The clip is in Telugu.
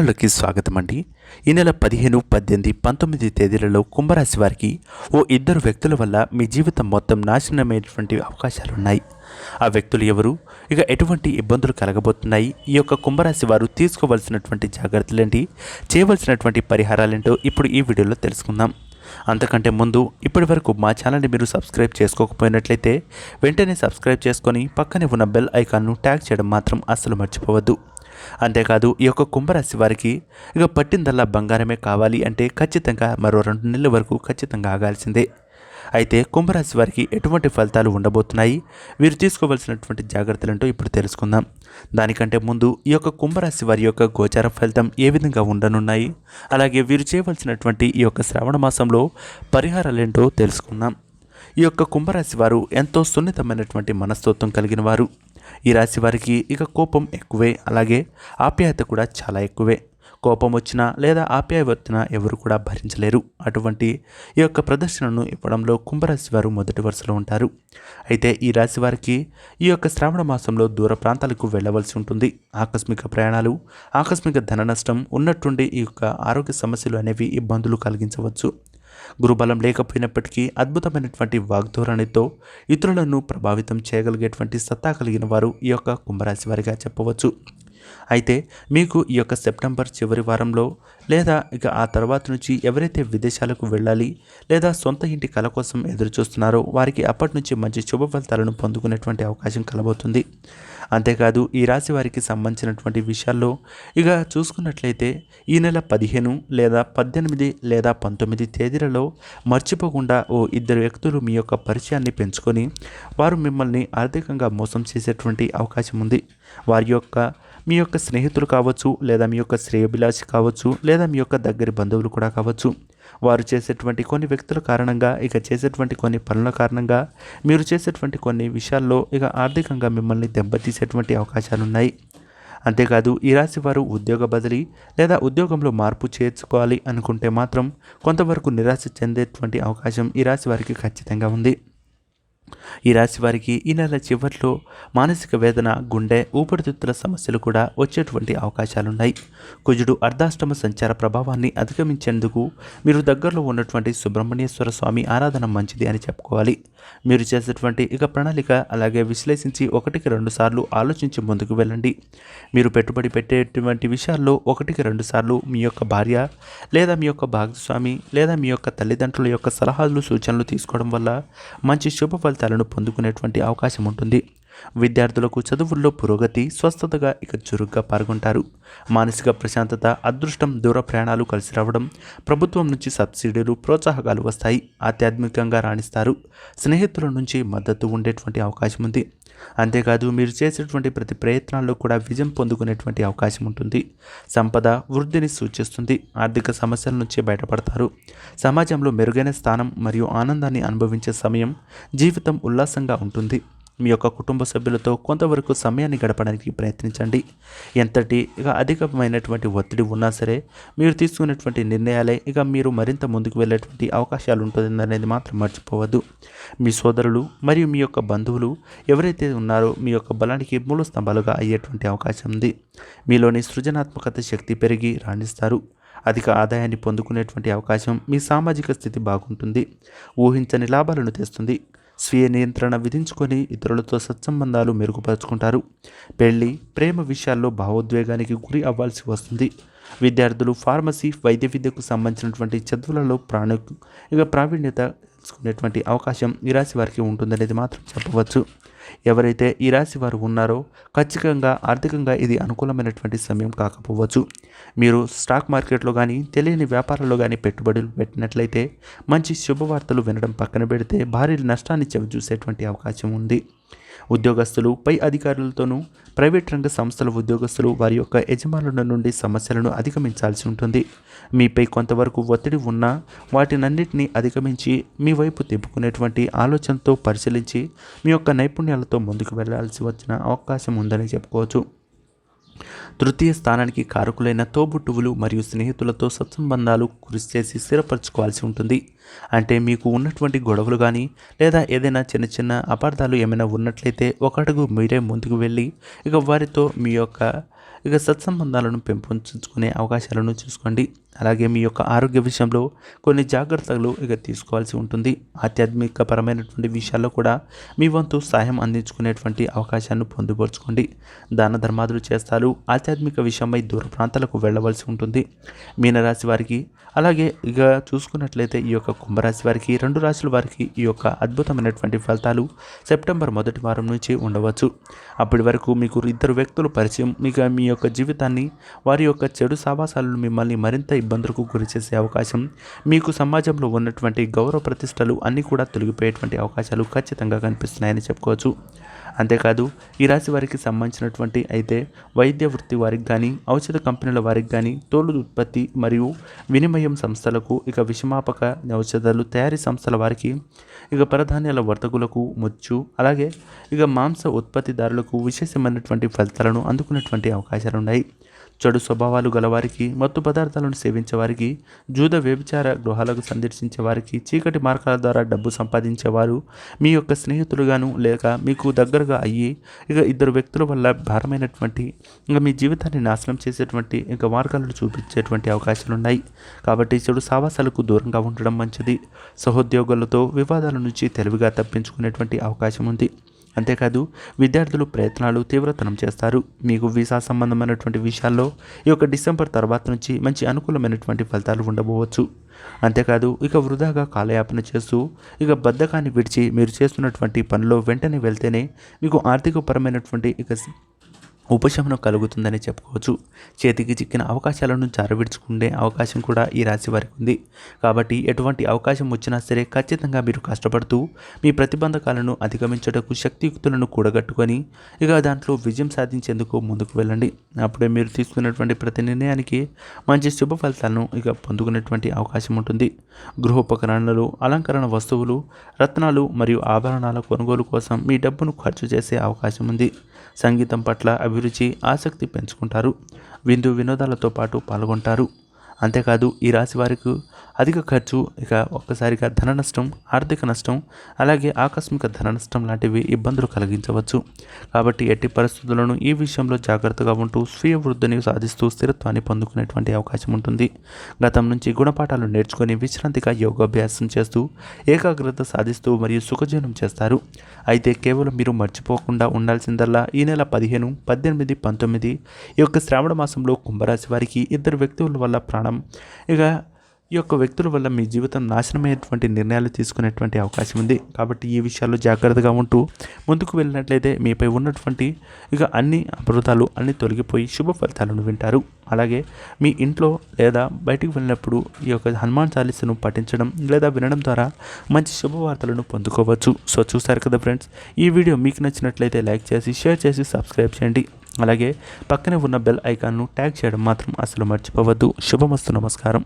కి స్వాగతం అండి ఈ నెల పదిహేను పద్దెనిమిది పంతొమ్మిది తేదీలలో కుంభరాశి వారికి ఓ ఇద్దరు వ్యక్తుల వల్ల మీ జీవితం మొత్తం నాశనమైనటువంటి అవకాశాలు ఉన్నాయి ఆ వ్యక్తులు ఎవరు? ఇక ఎటువంటి ఇబ్బందులు కలగబోతున్నాయి? ఈ యొక్క కుంభరాశి వారు తీసుకోవాల్సినటువంటి జాగ్రత్తలేంటి? చేయవలసినటువంటి పరిహారాలేంటో ఇప్పుడు ఈ వీడియోలో తెలుసుకుందాం. అంతకంటే ముందు ఇప్పటి వరకు మా ఛానల్ని మీరు సబ్స్క్రైబ్ చేసుకోకపోయినట్లయితే వెంటనే సబ్స్క్రైబ్ చేసుకొని పక్కనే ఉన్న బెల్ ఐకాన్ను ట్యాగ్ చేయడం మాత్రం అస్సలు మర్చిపోవద్దు. అంతేకాదు ఈ యొక్క కుంభరాశి వారికి ఇక పట్టిందల్లా బంగారమే కావాలి అంటే ఖచ్చితంగా మరో రెండు నెలల వరకు ఖచ్చితంగా ఆగాల్సిందే. అయితే కుంభరాశి వారికి ఎటువంటి ఫలితాలు ఉండబోతున్నాయి? వీరు తీసుకోవాల్సినటువంటి జాగ్రత్తలంటూ ఇప్పుడు తెలుసుకుందాం. దానికంటే ముందు ఈ యొక్క కుంభరాశి వారి యొక్క గోచార ఫలితం ఏ విధంగా ఉండనున్నాయి? అలాగే వీరు చేయవలసినటువంటి ఈ యొక్క శ్రావణ మాసంలో పరిహారాలేంటో తెలుసుకుందాం. ఈ యొక్క కుంభరాశి వారు ఎంతో సున్నితమైనటువంటి మనస్తత్వం కలిగిన వారు ఈ రాశి వారికి ఇక కోపం ఎక్కువే అలాగే ఆప్యాయత కూడా చాలా ఎక్కువే. కోపం వచ్చినా లేదా ఆప్యాయ వచ్చినా ఎవరు కూడా భరించలేరు. అటువంటి ఈ యొక్క ప్రదర్శనను ఇవ్వడంలో కుంభరాశి వారు మొదటి వరుసలో ఉంటారు. అయితే ఈ రాశి వారికి ఈ యొక్క శ్రావణ మాసంలో దూర ప్రాంతాలకు వెళ్ళవలసి ఉంటుంది. ఆకస్మిక ప్రయాణాలు ఆకస్మిక ధన నష్టం ఉన్నట్టుండి ఈ యొక్క ఆరోగ్య సమస్యలు అనేవి ఇబ్బందులు కలిగించవచ్చు. గురుబలం లేకపోయినప్పటికీ అద్భుతమైనటువంటి వాగ్ధోరణితో ఇతరులను ప్రభావితం చేయగలిగేటువంటి సత్తా కలిగిన వారు ఈ యొక్క కుంభరాశి వారిగా చెప్పవచ్చు. అయితే మీకు ఈ యొక్క సెప్టెంబర్ చివరి వారంలో లేదా ఇక ఆ తర్వాత నుంచి ఎవరైతే విదేశాలకు వెళ్ళాలి లేదా సొంత ఇంటి కల కోసం ఎదురు చూస్తున్నారో వారికి అప్పటి నుంచి మంచి శుభ ఫలితాలను పొందుకునేటువంటి అవకాశం కలబోతుంది. అంతేకాదు ఈ రాశి వారికి సంబంధించినటువంటి విషయాల్లో ఇక చూసుకున్నట్లయితే ఈ నెల పదిహేను లేదా పద్దెనిమిది లేదా పంతొమ్మిది తేదీలలో మర్చిపోకుండా ఓ ఇద్దరు వ్యక్తులు మీ యొక్క పరిచయాన్ని పెంచుకొని వారు మిమ్మల్ని ఆర్థికంగా మోసం చేసేటువంటి అవకాశం ఉంది. వారి యొక్క మీ యొక్క స్నేహితులు కావచ్చు లేదా మీ యొక్క శ్రేయభిలాషి కావచ్చు లేదా మీ యొక్క దగ్గరి బంధువులు కూడా కావచ్చు. వారు చేసేటువంటి కొన్ని వ్యక్తుల కారణంగా ఇక చేసేటువంటి కొన్ని పనుల కారణంగా మీరు చేసేటువంటి కొన్ని విషయాల్లో ఇక ఆర్థికంగా మిమ్మల్ని దెబ్బతీసేటువంటి అవకాశాలు ఉన్నాయి అంతేకాదు ఈ రాశి వారు ఉద్యోగ బదిలీ లేదా ఉద్యోగంలో మార్పు చేర్చుకోవాలి అనుకుంటే మాత్రం కొంతవరకు నిరాశ చెందేటువంటి అవకాశం ఈ రాశి వారికి ఖచ్చితంగా ఉంది. ఈ రాశి వారికి ఈ నెల చివరిలో మానసిక వేదన గుండె ఊపిరితిత్తుల సమస్యలు కూడా వచ్చేటువంటి అవకాశాలున్నాయి. కుజుడు అర్ధాష్టమ సంచార ప్రభావాన్ని అధిగమించేందుకు మీరు దగ్గరలో ఉన్నటువంటి సుబ్రహ్మణ్యేశ్వర స్వామి ఆరాధన మంచిది అని చెప్పుకోవాలి. మీరు చేసేటువంటి ఇక ప్రణాళిక అలాగే విశ్లేషించి ఒకటికి రెండు సార్లు ఆలోచించి ముందుకు వెళ్ళండి. మీరు పెట్టుబడి పెట్టేటువంటి విషయాల్లో ఒకటికి రెండు సార్లు మీ యొక్క భార్య లేదా మీ యొక్క భాగస్వామి లేదా మీ యొక్క తల్లిదండ్రుల యొక్క సలహాలు సూచనలు తీసుకోవడం వల్ల మంచి శుభ ఫలితాలను పొందుకునేటువంటి అవకాశం ఉంటుంది. విద్యార్థులకు చదువుల్లో పురోగతి స్వస్థతగా ఇక చురుగ్గా పాల్గొంటారు. మానసిక ప్రశాంతత అదృష్టం దూర ప్రయాణాలు కలిసి రావడం ప్రభుత్వం నుంచి సబ్సిడీలు ప్రోత్సాహకాలు వస్తాయి ఆధ్యాత్మికంగా రాణిస్తారు. స్నేహితుల నుంచి మద్దతు ఉండేటువంటి అవకాశం ఉంది. అంతేకాదు మీరు చేసేటువంటి ప్రతి ప్రయత్నాల్లో కూడా విజయం పొందుకునేటువంటి అవకాశం ఉంటుంది. సంపద వృద్ధిని సూచిస్తుంది. ఆర్థిక సమస్యల నుంచి బయటపడతారు. సమాజంలో మెరుగైన స్థానం మరియు ఆనందాన్ని అనుభవించే సమయం జీవితం ఉల్లాసంగా ఉంటుంది. మీ యొక్క కుటుంబ సభ్యులతో కొంతవరకు సమయాన్ని గడపడానికి ప్రయత్నించండి. ఎంతటి ఇక అధికమైనటువంటి ఒత్తిడి ఉన్నా సరే మీరు తీసుకునేటువంటి నిర్ణయాలే ఇక మీరు మరింత ముందుకు వెళ్ళేటువంటి అవకాశాలు ఉంటుందనేది మాత్రం మర్చిపోవద్దు. మీ సోదరులు మరియు మీ యొక్క బంధువులు ఎవరైతే ఉన్నారో మీ యొక్క బలానికి మూల స్తంభాలుగా అయ్యేటువంటి అవకాశం ఉంది. మీలోని సృజనాత్మకత శక్తి పెరిగి రాణిస్తారు. అధిక ఆదాయాన్ని పొందుకునేటువంటి అవకాశం మీ సామాజిక స్థితి బాగుంటుంది. ఊహించని లాభాలను తెస్తుంది. స్వీయ నియంత్రణ విధించుకొని ఇతరులతో సత్సంబంధాలు మెరుగుపరుచుకుంటారు. పెళ్ళి ప్రేమ విషయాల్లో భావోద్వేగానికి గురి అవ్వాల్సి వస్తుంది. విద్యార్థులు ఫార్మసీ వైద్య విద్యకు సంబంధించినటువంటి చదువులలో ప్రాణ ఇక ప్రావీణ్యత తెలుసుకునేటువంటి అవకాశం ఈ రాశి వారికి ఉంటుందనేది మాత్రం చెప్పవచ్చు. ఎవరైతే ఈ రాశి వారు ఉన్నారో ఖచ్చితంగా ఆర్థికంగా ఇది అనుకూలమైనటువంటి సమయం కాకపోవచ్చు. మీరు స్టాక్ మార్కెట్లో కానీ తెలియని వ్యాపారాల్లో కానీ పెట్టుబడులు పెట్టినట్లయితే మంచి శుభవార్తలు వినడం పక్కన పెడితే భారీ నష్టాన్ని చవి చూసేటువంటి అవకాశం ఉంది. ఉద్యోగస్తులు పై అధికారులతోనూ ప్రైవేట్ రంగ సంస్థల ఉద్యోగస్తులు వారి యొక్క యజమానుల నుండి సమస్యలను అధిగమించాల్సి ఉంటుంది. మీపై కొంతవరకు ఒత్తిడి ఉన్నా వాటినన్నింటినీ అధిగమించి మీ వైపు తిప్పుకునేటువంటి ఆలోచనతో పరిశీలించి మీ యొక్క నైపుణ్యాలతో ముందుకు వెళ్ళాల్సి వచ్చిన అవకాశం ఉందని చెప్పుకోవచ్చు. తృతీయ స్థానానికి కారకులైన తోబుట్టువులు మరియు స్నేహితులతో సత్సంబంధాలు కృషి చేసి స్థిరపరచుకోవాల్సి ఉంటుంది. అంటే మీకు ఉన్నటువంటి గొడవలు కానీ లేదా ఏదైనా చిన్న చిన్న అపార్థాలు ఏమైనా ఉన్నట్లయితే ఒక అడుగు మీరే ముందుకు వెళ్ళి ఇక వారితో మీ యొక్క ఇక సత్సంబంధాలను పెంపొందించుకునే అవకాశాలను చూసుకోండి. అలాగే మీ యొక్క ఆరోగ్య విషయంలో కొన్ని జాగ్రత్తలు ఇక తీసుకోవాల్సి ఉంటుంది. ఆధ్యాత్మిక పరమైనటువంటి విషయాల్లో కూడా మీ వంతు సహాయం అందించుకునేటువంటి అవకాశాన్ని పొందుపరుచుకోండి. దాన ధర్మాదులు చేస్తారు ఆధ్యాత్మిక విషయమై దూర ప్రాంతాలకు వెళ్ళవలసి ఉంటుంది. మీనరాశి వారికి అలాగే ఇక చూసుకున్నట్లయితే ఈ యొక్క కుంభరాశి వారికి రెండు రాశుల వారికి ఈ యొక్క అద్భుతమైనటువంటి ఫలితాలు సెప్టెంబర్ మొదటి వారం నుంచి ఉండవచ్చు. అప్పటి వరకు మీకు ఇద్దరు వ్యక్తుల పరిచయం మీకు మీ యొక్క జీవితాన్ని వారి యొక్క చెడు సావాసాలను మిమ్మల్ని మరింత ఇబ్బందులకు గురి చేసే అవకాశం మీకు సమాజంలో ఉన్నటువంటి గౌరవ ప్రతిష్టలు అన్నీ కూడా తొలగిపోయేటువంటి అవకాశాలు ఖచ్చితంగా కనిపిస్తున్నాయని చెప్పుకోవచ్చు. అంతేకాదు ఈ రాశి వారికి సంబంధించినటువంటి అయితే వైద్య వృత్తి వారికి కానీ ఔషధ కంపెనీల వారికి కానీ తోలు ఉత్పత్తి మరియు వినిమయం సంస్థలకు ఇక విషమాపక ఔషధాలు తయారీ సంస్థల వారికి ఇక పరధాన్యాల వర్తకులకు ముచ్చు అలాగే ఇక మాంస ఉత్పత్తిదారులకు విశేషమైనటువంటి ఫలితాలను అందుకునేటువంటి అవకాశాలు ఉన్నాయి చెడు స్వభావాలు గలవారికి మత్తు పదార్థాలను సేవించే వారికి జూద వ్యభిచార గృహాలకు సందర్శించే వారికి చీకటి మార్గాల ద్వారా డబ్బు సంపాదించేవారు మీ యొక్క స్నేహితులుగాను లేక మీకు దగ్గరగా అయ్యి ఇక ఇద్దరు వ్యక్తుల వల్ల భారమైనటువంటి ఇంకా మీ జీవితాన్ని నాశనం చేసేటువంటి ఇంకా మార్గాలను చూపించేటువంటి అవకాశాలు ఉన్నాయి కాబట్టి చెడు సావాసాలకు దూరంగా ఉండడం మంచిది. సహోద్యోగులతో వివాదాల నుంచి తెలివిగా తప్పించుకునేటువంటి అవకాశం ఉంది. అంతేకాదు విద్యార్థులు ప్రయత్నాలు తీవ్రతరం చేస్తారు. మీకు వీసా సంబంధమైనటువంటి విషయాల్లో ఈ యొక్క డిసెంబర్ తర్వాత నుంచి మంచి అనుకూలమైనటువంటి ఫలితాలు ఉండబోవచ్చు. అంతేకాదు ఇక వృధాగా కాలయాపన చేస్తూ ఇక బద్ధకాన్ని విడిచి మీరు చేస్తున్నటువంటి పనిలో వెంటనే వెళ్తేనే మీకు ఆర్థికపరమైనటువంటి ఇక ఉపశమనం కలుగుతుందని చెప్పుకోవచ్చు. చేతికి చిక్కిన అవకాశాలను జారవిడుచుకునే అవకాశం కూడా ఈ రాశి వారికి ఉంది. కాబట్టి ఎటువంటి అవకాశం వచ్చినా సరే ఖచ్చితంగా మీరు కష్టపడుతూ మీ ప్రతిబంధకాలను అధిగమించటకు శక్తియుక్తులను కూడగట్టుకొని ఇక దాంట్లో విజయం సాధించేందుకు ముందుకు వెళ్ళండి. అప్పుడే మీరు తీసుకున్నటువంటి ప్రతి నిర్ణయానికి మంచి శుభ ఫలితాలను ఇక పొందుకునేటువంటి అవకాశం ఉంటుంది. గృహోపకరణలు అలంకరణ వస్తువులు రత్నాలు మరియు ఆభరణాల కొనుగోలు కోసం మీ డబ్బును ఖర్చు చేసే అవకాశం ఉంది. సంగీతం పట్ల అభిరుచి ఆసక్తి పెంచుకుంటారు. విందు వినోదాలతో పాటు పాల్గొంటారు. అంతేకాదు ఈ రాశి వారికి అధిక ఖర్చు ఇక ఒక్కసారిగా ధన నష్టం ఆర్థిక నష్టం అలాగే ఆకస్మిక ధన నష్టం లాంటివి ఇబ్బందులు కలిగించవచ్చు. కాబట్టి ఎట్టి పరిస్థితులను ఈ విషయంలో జాగ్రత్తగా ఉంటూ స్వీయ వృద్ధిని సాధిస్తూ స్థిరత్వాన్ని పొందుకునేటువంటి అవకాశం ఉంటుంది. గతం నుంచి గుణపాఠాలు నేర్చుకొని విశ్రాంతిగా యోగాభ్యాసం చేస్తూ ఏకాగ్రత సాధిస్తూ మరియు సుఖజీవనం చేస్తారు. అయితే కేవలం మీరు మర్చిపోకుండా ఉండాల్సిందల్లా ఈ నెల పదిహేను పద్దెనిమిది పంతొమ్మిది ఈ యొక్క శ్రావణ మాసంలో కుంభరాశి వారికి ఇద్దరు వ్యక్తుల వల్ల ప్రాణ ఇక ఈ యొక్క వ్యక్తుల వల్ల మీ జీవితం నాశనమయ్యేటువంటి నిర్ణయాలు తీసుకునేటువంటి అవకాశం ఉంది. కాబట్టి ఈ విషయాల్లో జాగ్రత్తగా ఉంటూ ముందుకు వెళ్ళినట్లయితే మీపై ఉన్నటువంటి ఇక అన్ని అమృతాలు అన్ని తొలగిపోయి శుభ ఫలితాలను వింటారు. అలాగే మీ ఇంట్లో లేదా బయటికి వెళ్ళినప్పుడు ఈ యొక్క హనుమాన్ చాలీసను పఠించడం లేదా వినడం ద్వారా మంచి శుభవార్తలను పొందుకోవచ్చు. సో చూసారు కదా ఫ్రెండ్స్ ఈ వీడియో మీకు నచ్చినట్లయితే లైక్ చేసి షేర్ చేసి సబ్స్క్రైబ్ చేయండి. అలాగే పక్కనే ఉన్న బెల్ ఐకాన్ను ట్యాగ్ చేయడం మాత్రం అసలు మర్చిపోవద్దు. శుభమస్తు నమస్కారం.